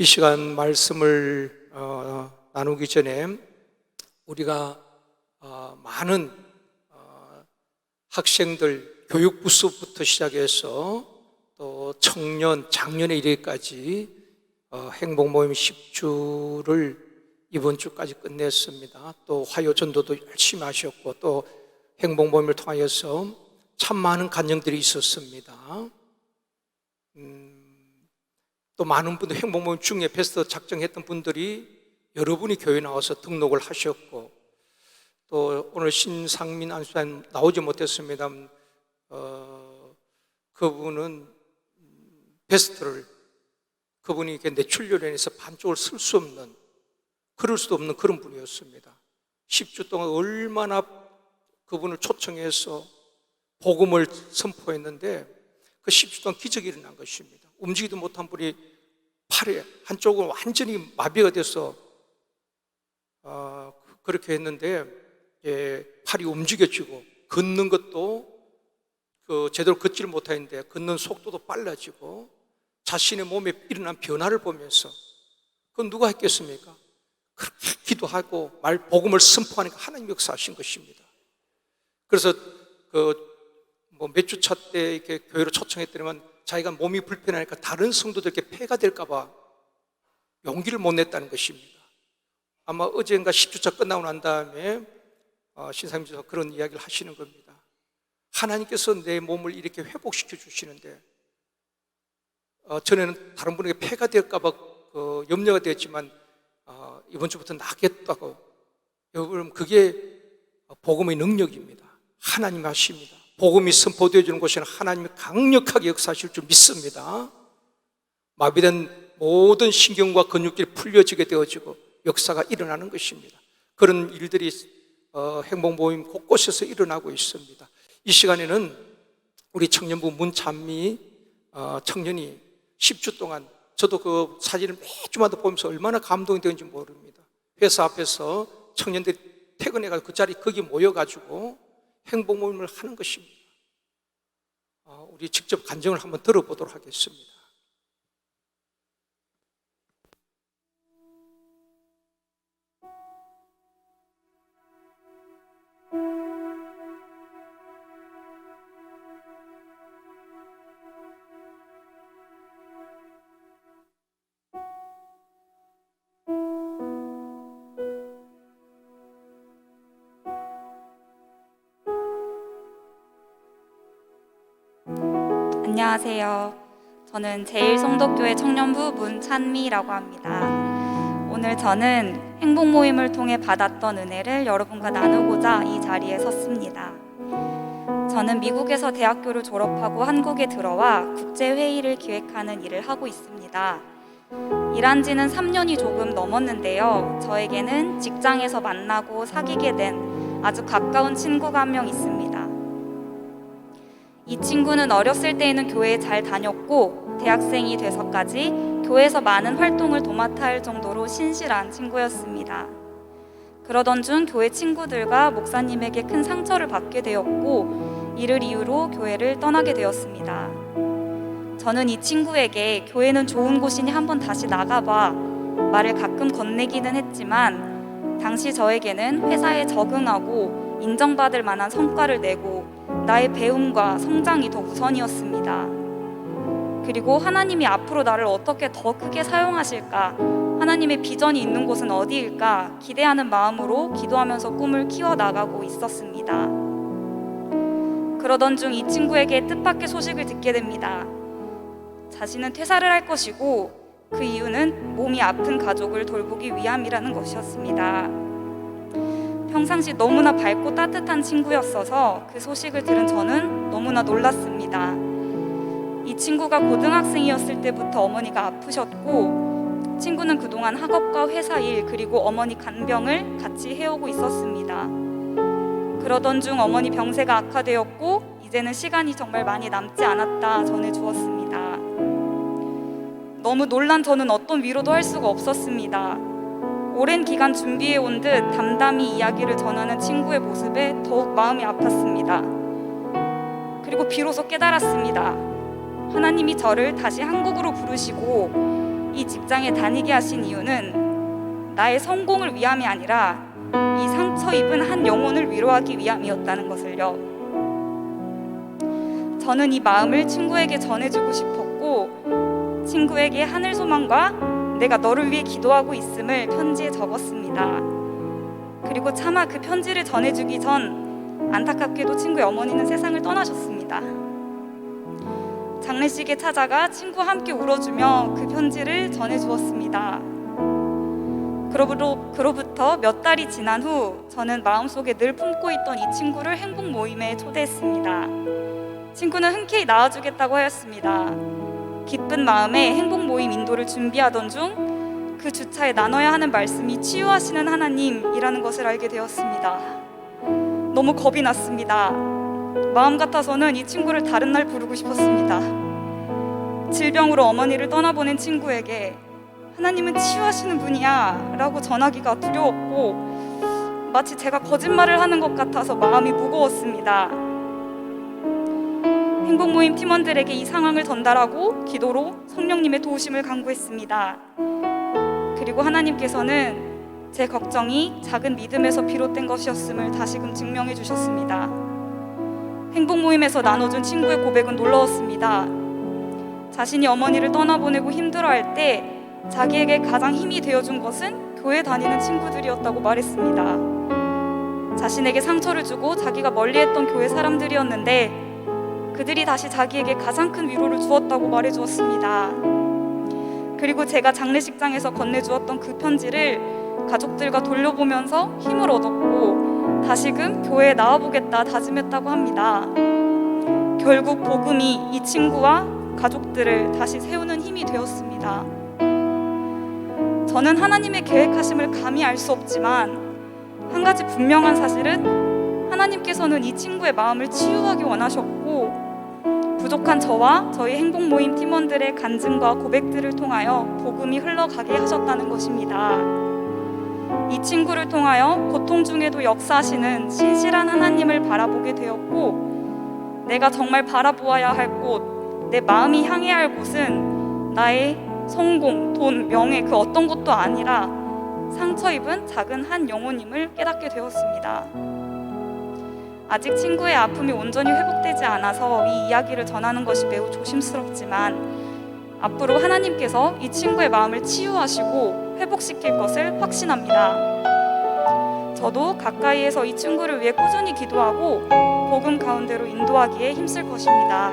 이 시간 말씀을 어, 나누기 전에 우리가 어, 많은 어, 학생들 교육부서부터 시작해서 또 청년, 장년에 이르기까지 어, 행복 모임 10주를 이번 주까지 끝냈습니다. 또 화요 전도도 열심히 하셨고 또 행복 모임을 통하여서 참 많은 간증들이 있었습니다. 또 많은 분들 행복모임 중에 베스트 작정했던 분들이 여러분이 교회 나와서 등록을 하셨고 또 오늘 신상민 안수사님 나오지 못했습니다. 어, 그분은 베스트를 그분이 이렇게 내출연에서 반쪽을 쓸 수 없는 그럴 수도 없는 그런 분이었습니다. 10주 동안 얼마나 그분을 초청해서 복음을 선포했는데 그 10주 동안 기적이 일어난 것입니다. 움직이도 못한 분이 팔에 한쪽은 완전히 마비가 돼서 어, 그렇게 했는데 예, 팔이 움직여지고 걷는 것도 그 제대로 걷지를 못하는데 걷는 속도도 빨라지고 자신의 몸에 일어난 변화를 보면서 그건 누가 했겠습니까? 그렇게 기도하고 말 복음을 선포하니까 하나님 역사하신 것입니다. 그래서 그 뭐 몇 주 차 때 이렇게 교회로 초청했더니만 자기가 몸이 불편하니까 다른 성도들에게 폐가 될까봐 용기를 못 냈다는 것입니다. 아마 어젠가 10주차 끝나고 난 다음에 어, 신사님께서 그런 이야기를 하시는 겁니다. 하나님께서 내 몸을 이렇게 회복시켜 주시는데 어, 전에는 다른 분에게 폐가 될까봐 그 염려가 되었지만 어, 이번 주부터 나겠다고 여러분 그게 복음의 능력입니다. 하나님 하십니다. 복음이 선포되어 주는 곳에는 하나님이 강력하게 역사하실 줄 믿습니다. 마비된 모든 신경과 근육들이 풀려지게 되어지고 역사가 일어나는 것입니다. 그런 일들이 어, 행복 모임 곳곳에서 일어나고 있습니다. 이 시간에는 우리 청년부 문찬미 어, 청년이 10주 동안 저도 그 사진을 매주마다 보면서 얼마나 감동이 되는지 모릅니다. 회사 앞에서 청년들이 퇴근해가지고 그 자리 거기 모여가지고 행복 모임을 하는 것입니다. 어, 우리 직접 간증을 한번 들어보도록 하겠습니다. 안녕하세요. 저는 제일성덕교회 청년부 문찬미라고 합니다. 오늘 저는 행복 모임을 통해 받았던 은혜를 여러분과 나누고자 이 자리에 섰습니다. 저는 미국에서 대학교를 졸업하고 한국에 들어와 국제회의를 기획하는 일을 하고 있습니다. 일한 지는 3년이 조금 넘었는데요. 저에게는 직장에서 만나고 사귀게 된 아주 가까운 친구가 한 명 있습니다. 이 친구는 어렸을 때에는 교회에 잘 다녔고 대학생이 돼서까지 교회에서 많은 활동을 도맡아 할 정도로 신실한 친구였습니다. 그러던 중 교회 친구들과 목사님에게 큰 상처를 받게 되었고 이를 이유로 교회를 떠나게 되었습니다. 저는 이 친구에게 교회는 좋은 곳이니 한번 다시 나가봐 말을 가끔 건네기는 했지만 당시 저에게는 회사에 적응하고 인정받을 만한 성과를 내고 나의 배움과 성장이 더 우선이었습니다. 그리고 하나님이 앞으로 나를 어떻게 더 크게 사용하실까? 하나님의 비전이 있는 곳은 어디일까? 기대하는 마음으로 기도하면서 꿈을 키워 나가고 있었습니다. 그러던 중 이 친구에게 뜻밖의 소식을 듣게 됩니다. 자신은 퇴사를 할 것이고 그 이유는 몸이 아픈 가족을 돌보기 위함이라는 것이었습니다. 평상시 너무나 밝고 따뜻한 친구였어서 그 소식을 들은 저는 너무나 놀랐습니다. 이 친구가 고등학생이었을 때부터 어머니가 아프셨고 친구는 그동안 학업과 회사 일 그리고 어머니 간병을 같이 해오고 있었습니다. 그러던 중 어머니 병세가 악화되었고 이제는 시간이 정말 많이 남지 않았다 전해 주었습니다. 너무 놀란 저는 어떤 위로도 할 수가 없었습니다. 오랜 기간 준비해 온 듯 담담히 이야기를 전하는 친구의 모습에 더욱 마음이 아팠습니다. 그리고 비로소 깨달았습니다. 하나님이 저를 다시 한국으로 부르시고 이 직장에 다니게 하신 이유는 나의 성공을 위함이 아니라 이 상처 입은 한 영혼을 위로하기 위함이었다는 것을요. 저는 이 마음을 친구에게 전해주고 싶었고 친구에게 하늘 소망과 내가 너를 위해 기도하고 있음을 편지에 적었습니다. 그리고 차마 그 편지를 전해주기 전 안타깝게도 친구의 어머니는 세상을 떠나셨습니다. 장례식에 찾아가 친구와 함께 울어주며 그 편지를 전해주었습니다. 그로부로, 그로부터 몇 달이 지난 후 저는 마음속에 늘 품고 있던 이 친구를 행복 모임에 초대했습니다. 친구는 흔쾌히 나와주겠다고 하였습니다. 기쁜 마음에 행복 모임 인도를 준비하던 중 그 주차에 나눠야 하는 말씀이 치유하시는 하나님이라는 것을 알게 되었습니다. 너무 겁이 났습니다. 마음 같아서는 이 친구를 다른 날 부르고 싶었습니다. 질병으로 어머니를 떠나보낸 친구에게 하나님은 치유하시는 분이야 라고 전하기가 두려웠고 마치 제가 거짓말을 하는 것 같아서 마음이 무거웠습니다. 행복 모임 팀원들에게 이 상황을 전달하고 기도로 성령님의 도우심을 간구했습니다. 그리고 하나님께서는 제 걱정이 작은 믿음에서 비롯된 것이었음을 다시금 증명해 주셨습니다. 행복 모임에서 나눠준 친구의 고백은 놀라웠습니다. 자신이 어머니를 떠나보내고 힘들어할 때 자기에게 가장 힘이 되어준 것은 교회 다니는 친구들이었다고 말했습니다. 자신에게 상처를 주고 자기가 멀리했던 교회 사람들이었는데 그들이 다시 자기에게 가장 큰 위로를 주었다고 말해 주었습니다. 그리고 제가 장례식장에서 건네주었던 그 편지를 가족들과 돌려보면서 힘을 얻었고 다시금 교회에 나와보겠다 다짐했다고 합니다. 결국 복음이 이 친구와 가족들을 다시 세우는 힘이 되었습니다. 저는 하나님의 계획하심을 감히 알 수 없지만 한 가지 분명한 사실은 하나님께서는 이 친구의 마음을 치유하기 원하셨고 부족한 저와 저희 행복 모임 팀원들의 간증과 고백들을 통하여 복음이 흘러가게 하셨다는 것입니다. 이 친구를 통하여 고통 중에도 역사하시는 신실한 하나님을 바라보게 되었고 내가 정말 바라보아야 할 곳, 내 마음이 향해야 할 곳은 나의 성공, 돈, 명예 그 어떤 것도 아니라 상처 입은 작은 한 영혼임을 깨닫게 되었습니다. 아직 친구의 아픔이 온전히 회복되지 않아서 이 이야기를 전하는 것이 매우 조심스럽지만 앞으로 하나님께서 이 친구의 마음을 치유하시고 회복시킬 것을 확신합니다. 저도 가까이에서 이 친구를 위해 꾸준히 기도하고 복음 가운데로 인도하기에 힘쓸 것입니다.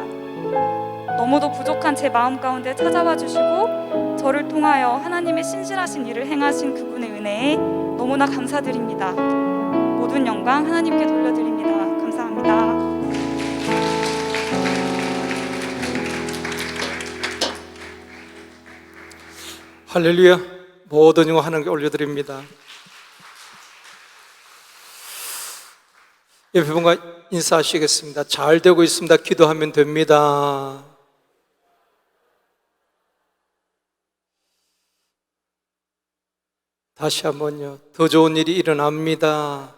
너무도 부족한 제 마음 가운데 찾아와 주시고 저를 통하여 하나님의 신실하신 일을 행하신 그분의 은혜에 너무나 감사드립니다. 모든 영광 하나님께 돌려드립니다. 감사합니다. 할렐루야. 모든 영광 하나님께 올려드립니다. 옆에 분과 인사하시겠습니다. 잘 되고 있습니다. 기도하면 됩니다. 다시 한번요. 더 좋은 일이 일어납니다.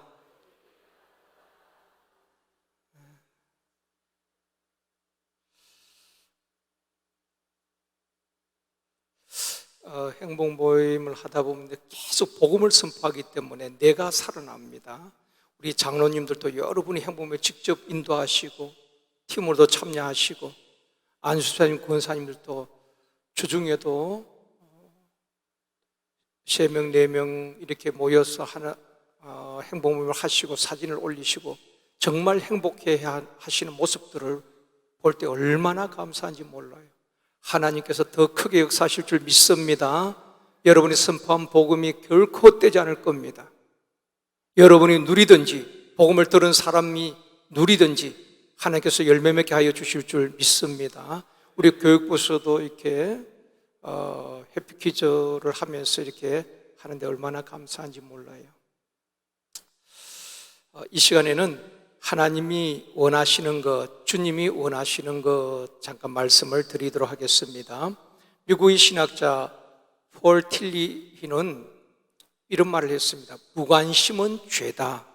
어, 행복 모임을 하다 보면 계속 복음을 선포하기 때문에 내가 살아납니다. 우리 장로님들도 여러분이 행복 모임 직접 인도하시고 팀으로도 참여하시고 안수사님, 권사님들도 주중에도 세 명, 네 명 이렇게 모여서 하나 어, 행복 모임을 하시고 사진을 올리시고 정말 행복해 하시는 모습들을 볼 때 얼마나 감사한지 몰라요. 하나님께서 더 크게 역사하실 줄 믿습니다. 여러분이 선포한 복음이 결코 헛되지 않을 겁니다. 여러분이 누리든지 복음을 들은 사람이 누리든지 하나님께서 열매 맺게 하여 주실 줄 믿습니다. 우리 교육부서도 이렇게 어, 해피퀴즈를 하면서 이렇게 하는데 얼마나 감사한지 몰라요. 어, 이 시간에는 하나님이 원하시는 것, 주님이 원하시는 것 잠깐 말씀을 드리도록 하겠습니다. 미국의 신학자 폴 틸리히는 이런 말을 했습니다. 무관심은 죄다.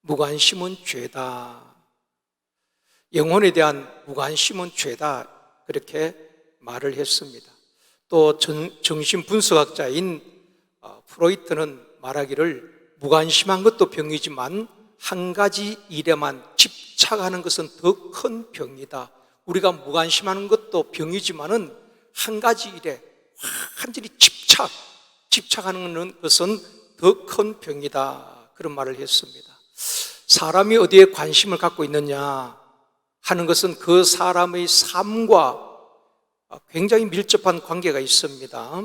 무관심은 죄다. 영혼에 대한 무관심은 죄다. 그렇게 말을 했습니다. 또 정, 정신분석학자인 어, 프로이트는 말하기를 무관심한 것도 병이지만 한 가지 일에만 집착하는 것은 더 큰 병이다. 우리가 무관심하는 것도 병이지만은 한 가지 일에 완전히 집착, 집착하는 것은 더 큰 병이다. 그런 말을 했습니다. 사람이 어디에 관심을 갖고 있느냐 하는 것은 그 사람의 삶과 굉장히 밀접한 관계가 있습니다.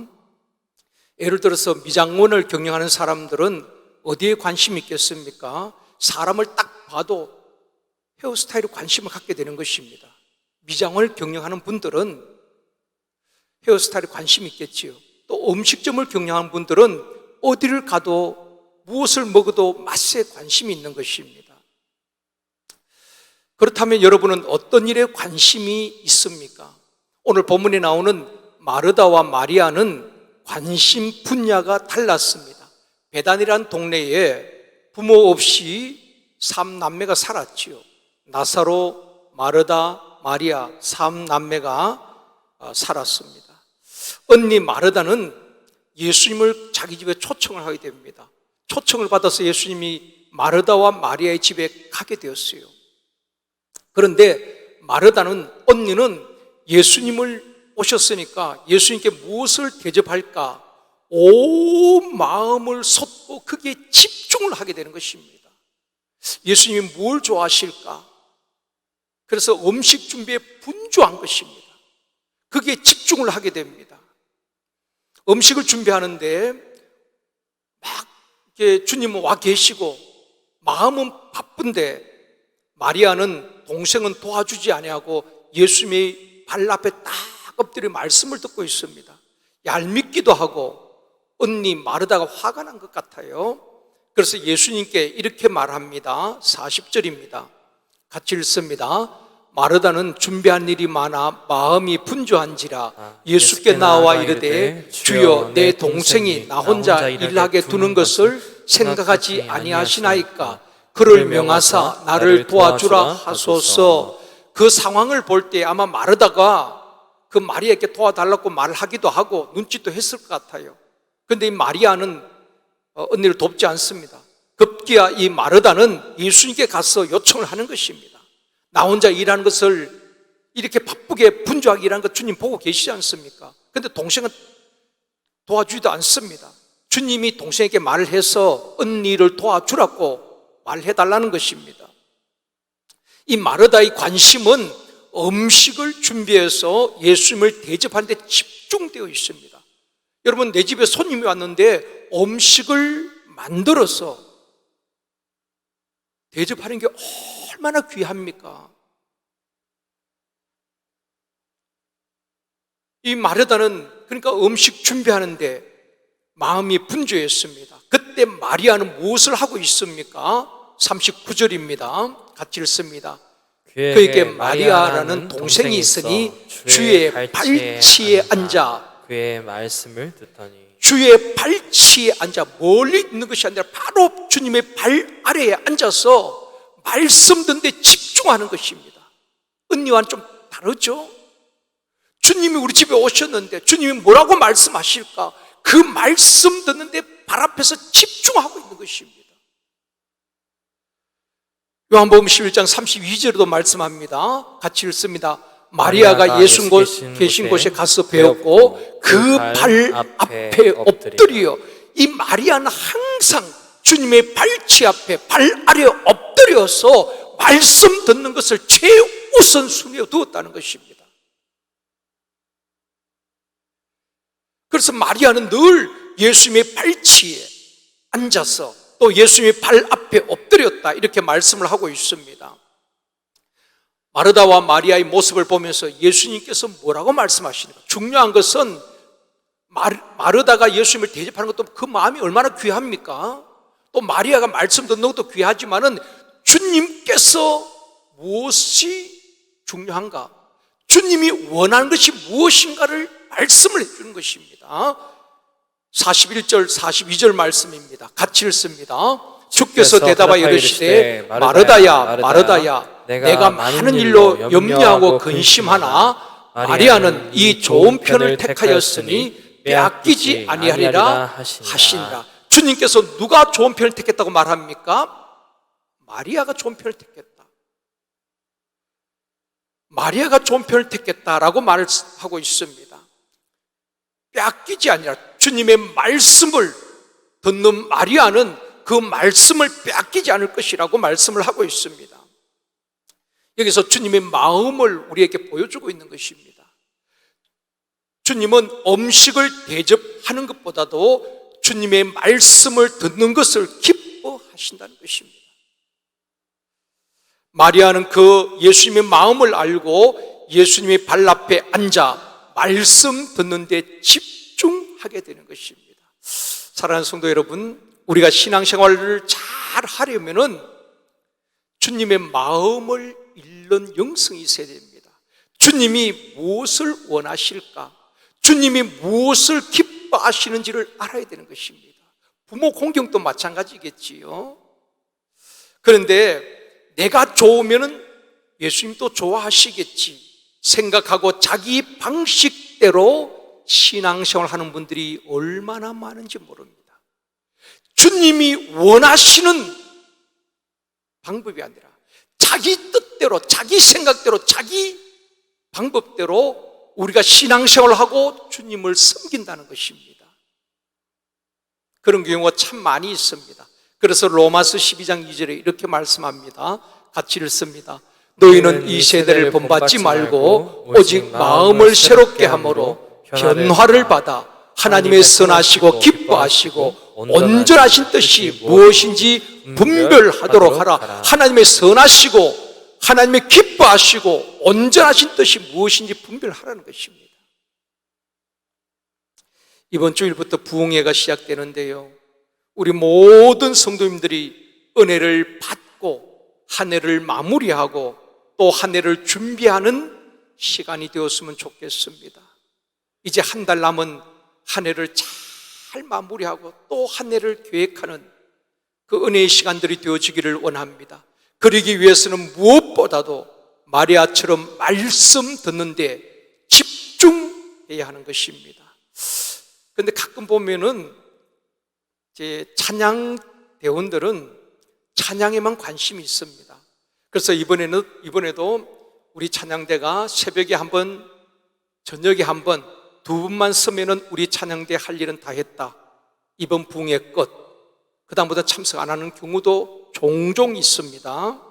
예를 들어서 미장원을 경영하는 사람들은 어디에 관심이 있겠습니까? 사람을 딱 봐도 헤어스타일에 관심을 갖게 되는 것입니다. 미장원을 경영하는 분들은 헤어스타일에 관심이 있겠지요. 또 음식점을 경영하는 분들은 어디를 가도 무엇을 먹어도 맛에 관심이 있는 것입니다. 그렇다면 여러분은 어떤 일에 관심이 있습니까? 오늘 본문에 나오는 마르다와 마리아는 관심 분야가 달랐습니다. 베단이라는 동네에 부모 없이 삼남매가 살았지요. 나사로, 마르다, 마리아 삼남매가 어, 살았습니다. 언니 마르다는 예수님을 자기 집에 초청을 하게 됩니다. 초청을 받아서 예수님이 마르다와 마리아의 집에 가게 되었어요. 그런데 마르다는 언니는 예수님을 오셨으니까 예수님께 무엇을 대접할까 온 마음을 쏟고 그게 집중을 하게 되는 것입니다. 예수님이 뭘 좋아하실까? 그래서 음식 준비에 분주한 것입니다. 그게 집중을 하게 됩니다. 음식을 준비하는데 막 주님은 와 계시고 마음은 바쁜데 마리아는 동생은 도와주지 아니하고 예수님의 발 앞에 딱 엎드려 말씀을 듣고 있습니다. 얄밉기도 하고 언니 마르다가 화가 난 것 같아요. 그래서 예수님께 이렇게 말합니다. 40절입니다. 같이 읽습니다. 마르다는 준비한 일이 많아 마음이 분주한지라 예수께 나와 이르되 주여 내 동생이 나 혼자 일하게 두는 것을 생각하지 아니하시나이까 그를 명하사 나를 도와주라 하소서 그 상황을 볼 때 아마 마르다가 그 마리아에게 도와달라고 말하기도 하고 눈짓도 했을 것 같아요. 근데 이 마리아는 어, 언니를 돕지 않습니다. 급기야 이 마르다는 예수님께 가서 요청을 하는 것입니다. 나 혼자 일하는 것을 이렇게 바쁘게 분주하게 일하는 것 주님 보고 계시지 않습니까? 근데 동생은 도와주지도 않습니다. 주님이 동생에게 말을 해서 언니를 도와주라고 말해달라는 것입니다. 이 마르다의 관심은 음식을 준비해서 예수님을 대접하는 데 집중되어 있습니다. 여러분, 내 집에 손님이 왔는데 음식을 만들어서 대접하는 게 얼마나 귀합니까? 이 마르다는 그러니까 음식 준비하는데 마음이 분주했습니다. 그때 마리아는 무엇을 하고 있습니까? 39절입니다. 같이 읽습니다. 그에게 마리아라는 동생이 있으니 주의 발치에 앉아 그의 말씀을 듣더니 주의 발치에 앉아 멀리 있는 것이 아니라 바로 주님의 발 아래에 앉아서 말씀 듣는 데 집중하는 것입니다. 언니와는 좀 다르죠? 주님이 우리 집에 오셨는데 주님이 뭐라고 말씀하실까? 그 말씀 듣는데 발 앞에서 집중하고 있는 것입니다. 요한복음 11장 32절에도 말씀합니다. 같이 읽습니다. 마리아가 예수 예수 계신 곳에 가서 배웠고 배웠고 그그발발 앞에 앞에 엎드려 이 마리아는 항상 주님의 발치 앞에 발 아래 엎드려서 말씀 듣는 것을 최우선 순위에 두었다는 것입니다. 그래서 마리아는 늘 예수님의 발치에 앉아서 또 예수님의 발 앞에 엎드렸다 이렇게 말씀을 하고 있습니다. 마르다와 마리아의 모습을 보면서 예수님께서 뭐라고 말씀하시는가? 중요한 것은 마르, 마르다가 예수님을 대접하는 것도 그 마음이 얼마나 귀합니까? 또 마리아가 말씀 듣는 것도 귀하지만은 주님께서 무엇이 중요한가? 주님이 원하는 것이 무엇인가를 말씀을 해주는 것입니다. 41절, 42절 말씀입니다. 같이 읽습니다. 주께서 대답하여 이르시되 마르다야 마르다야 내가 많은 일로 염려하고 근심하나 마리아는 이 좋은 편을 택하였으니 빼앗기지 아니하리라 하시니라. 주님께서 누가 좋은 편을 택했다고 말합니까? 마리아가 좋은 편을 택했다. 마리아가 좋은 편을 택했다라고 말을 하고 있습니다. 빼앗기지 아니라 주님의 말씀을 듣는 마리아는 그 말씀을 빼앗기지 않을 것이라고 말씀을 하고 있습니다. 여기서 주님의 마음을 우리에게 보여주고 있는 것입니다. 주님은 음식을 대접하는 것보다도 주님의 말씀을 듣는 것을 기뻐하신다는 것입니다. 마리아는 그 예수님의 마음을 알고 예수님의 발 앞에 앉아 말씀 듣는데 집중하게 되는 것입니다. 사랑하는 성도 여러분, 우리가 신앙생활을 잘 하려면은 주님의 마음을 읽는 영성이 있어야 됩니다. 주님이 무엇을 원하실까? 주님이 무엇을 기뻐하시는지를 알아야 되는 것입니다. 부모 공경도 마찬가지겠지요. 그런데 내가 좋으면은 예수님도 좋아하시겠지 생각하고 자기 방식대로 신앙생활 하는 분들이 얼마나 많은지 모릅니다. 주님이 원하시는 방법이 아니라 자기 뜻대로, 자기 생각대로, 자기 방법대로 우리가 신앙생활을 하고 주님을 섬긴다는 것입니다. 그런 경우가 참 많이 있습니다. 그래서 로마서 12장 2절에 이렇게 말씀합니다. 같이 읽습니다. 너희는 이 세대를 본받지 말고 오직 마음을 새롭게 함으로 변화를 받아 하나님의 선하시고 기뻐하시고 온전하신 뜻이 무엇인지 분별하도록 하라. 하나님의 선하시고 하나님의 기뻐하시고 온전하신 뜻이 무엇인지 분별하라는 것입니다. 이번 주일부터 부흥회가 시작되는데요. 우리 모든 성도님들이 은혜를 받고 한 해를 마무리하고 또 한 해를 준비하는 시간이 되었으면 좋겠습니다. 이제 한 달 남은 한 해를 잘 마무리하고 또 한 해를 계획하는 그 은혜의 시간들이 되어지기를 원합니다. 그러기 위해서는 무엇보다도 마리아처럼 말씀 듣는데 집중해야 하는 것입니다. 그런데 가끔 보면은 제 찬양 대원들은 찬양에만 관심이 있습니다. 그래서 이번에는 이번에도 우리 찬양대가 새벽에 한 번, 저녁에 한 번, 두 분만 쓰면은 우리 찬양대 할 일은 다 했다. 이번 부흥의 끝. 그 다음부터 참석 안 하는 경우도 종종 있습니다.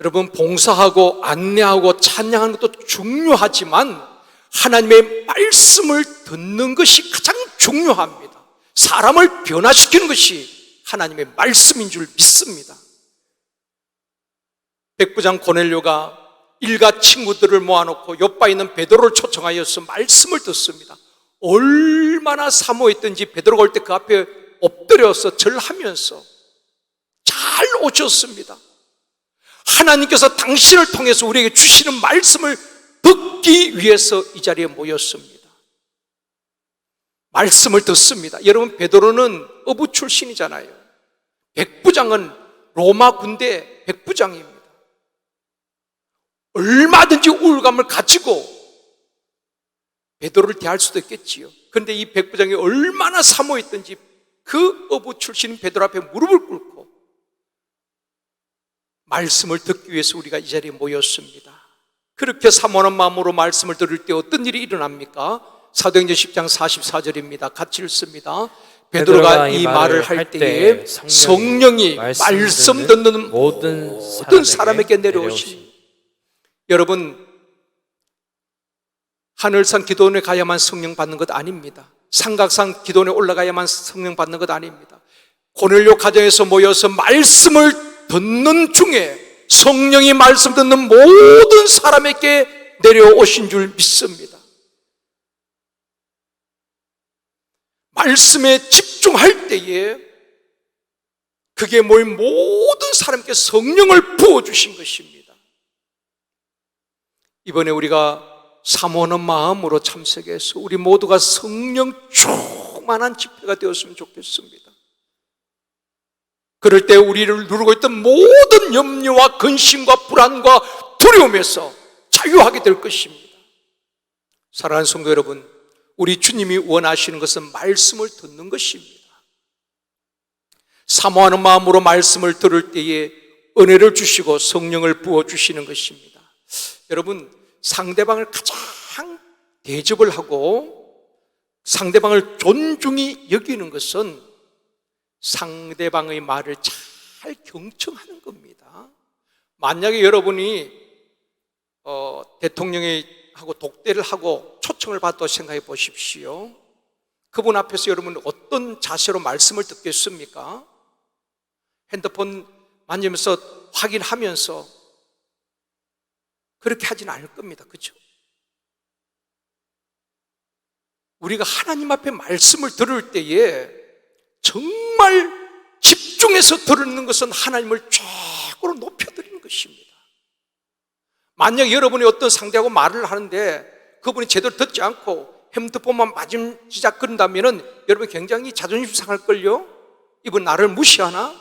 여러분, 봉사하고 안내하고 찬양하는 것도 중요하지만 하나님의 말씀을 듣는 것이 가장 중요합니다. 사람을 변화시키는 것이 하나님의 말씀인 줄 믿습니다. 백부장 고넬료가 일가 친구들을 모아놓고 옆바 있는 베드로를 초청하여서 말씀을 듣습니다. 얼마나 사모했던지 베드로가 올 때 그 앞에 엎드려서 절하면서 잘 오셨습니다. 하나님께서 당신을 통해서 우리에게 주시는 말씀을 듣기 위해서 이 자리에 모였습니다. 말씀을 듣습니다. 여러분 베드로는 어부 출신이잖아요. 백부장은 로마 군대 백부장입니다. 얼마든지 우울감을 가지고 베드로를 대할 수도 있겠지요. 그런데 이 백부장이 얼마나 사모했던지 그 어부 출신 베드로 앞에 무릎을 꿇고 말씀을 듣기 위해서 우리가 이 자리에 모였습니다. 그렇게 사모하는 마음으로 말씀을 들을 때 어떤 일이 일어납니까? 사도행전 10장 44절입니다. 같이 읽습니다. 베드로가 이 말을 할 때에 성령이 말씀 듣는 모든 사람에게 내려오신 여러분 하늘산 기도원에 가야만 성령 받는 것 아닙니다. 삼각산 기도원에 올라가야만 성령 받는 것 아닙니다. 고넬료 가정에서 모여서 말씀을 듣는 중에 성령이 말씀 듣는 모든 사람에게 내려오신 줄 믿습니다. 말씀에 집중할 때에 그게 모인 모든 사람께 성령을 부어주신 것입니다. 이번에 우리가 사모하는 마음으로 참석해서 우리 모두가 성령 충만한 집회가 되었으면 좋겠습니다. 그럴 때 우리를 누르고 있던 모든 염려와 근심과 불안과 두려움에서 자유하게 될 것입니다. 사랑하는 성도 여러분, 우리 주님이 원하시는 것은 말씀을 듣는 것입니다. 사모하는 마음으로 말씀을 들을 때에 은혜를 주시고 성령을 부어 주시는 것입니다. 여러분, 상대방을 가장 대접을 하고 상대방을 존중히 여기는 것은 상대방의 말을 잘 경청하는 겁니다. 만약에 여러분이 어, 대통령이 하고 독대를 하고 초청을 받다 생각해 보십시오. 그분 앞에서 여러분 어떤 자세로 말씀을 듣겠습니까? 핸드폰 만지면서 확인하면서 그렇게 하지는 않을 겁니다. 그죠? 우리가 하나님 앞에 말씀을 들을 때에 정말 집중해서 들는 것은 하나님을 최고로 높여드리는 것입니다. 만약 여러분이 어떤 상대하고 말을 하는데 그분이 제대로 듣지 않고 핸드폰만 맞음지작 그런다면은 여러분 굉장히 자존심 상할걸요? 이분 나를 무시하나?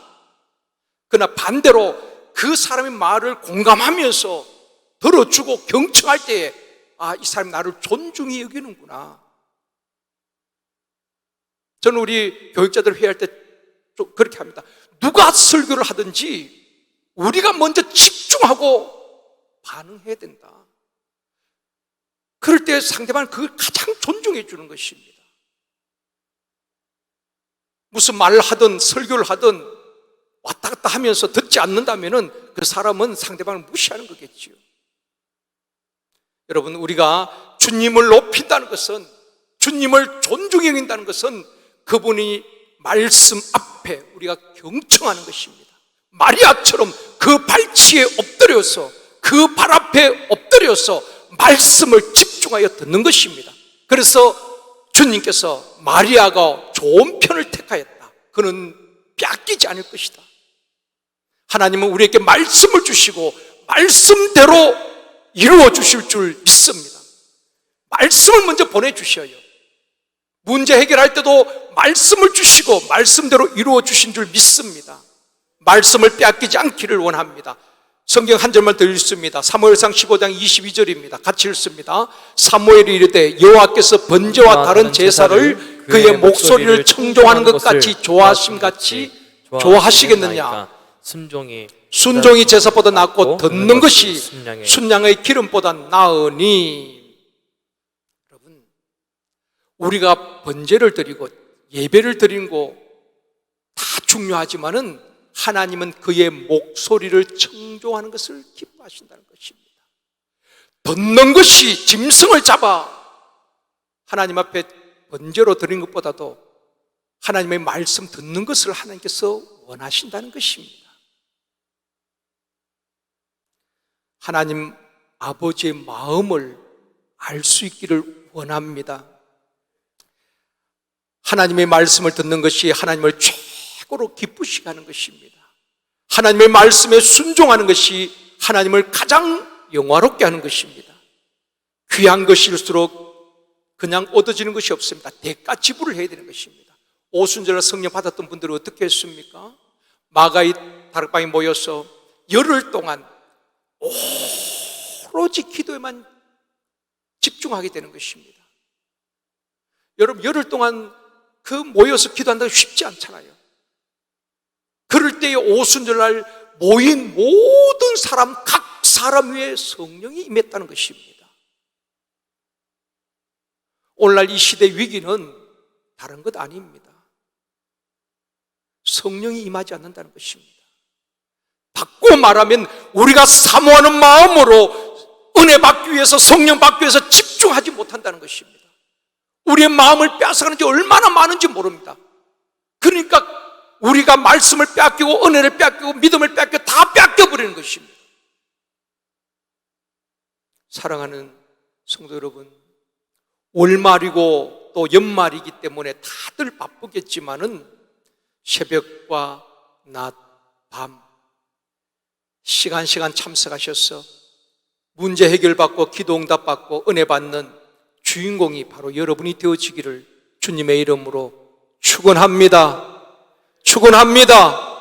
그러나 반대로 그 사람의 말을 공감하면서 들어주고 경청할 때에 아, 이 사람이 나를 존중히 여기는구나. 저는 우리 교육자들 회의할 때 좀 그렇게 합니다. 누가 설교를 하든지 우리가 먼저 집중하고 반응해야 된다. 그럴 때 상대방을 그걸 가장 존중해 주는 것입니다. 무슨 말을 하든 설교를 하든 왔다 갔다 하면서 듣지 않는다면은 그 사람은 상대방을 무시하는 거겠지요. 여러분, 우리가 주님을 높인다는 것은 주님을 존중해 여긴다는 것은 그분이 말씀 앞에 우리가 경청하는 것입니다. 마리아처럼 그 발치에 엎드려서 그 발 앞에 엎드려서 말씀을 집중하여 듣는 것입니다. 그래서 주님께서 마리아가 좋은 편을 택하였다. 그는 뺏기지 않을 것이다. 하나님은 우리에게 말씀을 주시고 말씀대로 이루어 주실 줄 믿습니다. 말씀을 먼저 보내주셔요. 문제 해결할 때도 말씀을 주시고 말씀대로 이루어 주신 줄 믿습니다. 말씀을 빼앗기지 않기를 원합니다. 성경 한 절만 더 읽습니다. 사무엘상 15장 22절입니다. 같이 읽습니다. 사무엘이 이르되 여호와께서 번제와 다른 제사를 그의 목소리를 청종하는 것 같이 좋아하심 같이 좋아하시겠느냐? 순종이 순종이 제사보다 낫고 듣는 것이 순양의 기름보다 나으니 여러분 우리가 번제를 드리고 예배를 드리는 거다 중요하지만은 하나님은 그의 목소리를 청종하는 것을 기뻐하신다는 것입니다. 듣는 것이 짐승을 잡아 하나님 앞에 번제로 드린 것보다도 하나님의 말씀 듣는 것을 하나님께서 원하신다는 것입니다. 하나님 아버지의 마음을 알 수 있기를 원합니다. 하나님의 말씀을 듣는 것이 하나님을 최고로 기쁘시게 하는 것입니다. 하나님의 말씀에 순종하는 것이 하나님을 가장 영화롭게 하는 것입니다. 귀한 것일수록 그냥 얻어지는 것이 없습니다. 대가 지불을 해야 되는 것입니다. 오순절날 성령 받았던 분들은 어떻게 했습니까? 마가이 다락방에 모여서 열흘 동안 오로지 기도에만 집중하게 되는 것입니다. 여러분, 열흘 동안 그 모여서 기도한다는 게 쉽지 않잖아요. 그럴 때에 오순절날 모인 모든 사람, 각 사람 위에 성령이 임했다는 것입니다. 오늘날 이 시대 위기는 다른 것 아닙니다. 성령이 임하지 않는다는 것입니다. 바꾸어 말하면 우리가 사모하는 마음으로 은혜 받기 위해서 성령 받기 위해서 집중하지 못한다는 것입니다. 우리의 마음을 빼앗아가는 게 얼마나 많은지 모릅니다. 그러니까 우리가 말씀을 빼앗기고 은혜를 빼앗기고 믿음을 빼앗기고 다 빼앗겨버리는 것입니다. 사랑하는 성도 여러분, 월말이고 또 연말이기 때문에 다들 바쁘겠지만은 새벽과 낮, 밤, 시간 시간 참석하셔서 문제 해결받고 기도 응답 받고 은혜 받는 주인공이 바로 여러분이 되어지기를 주님의 이름으로 축원합니다. 축원합니다.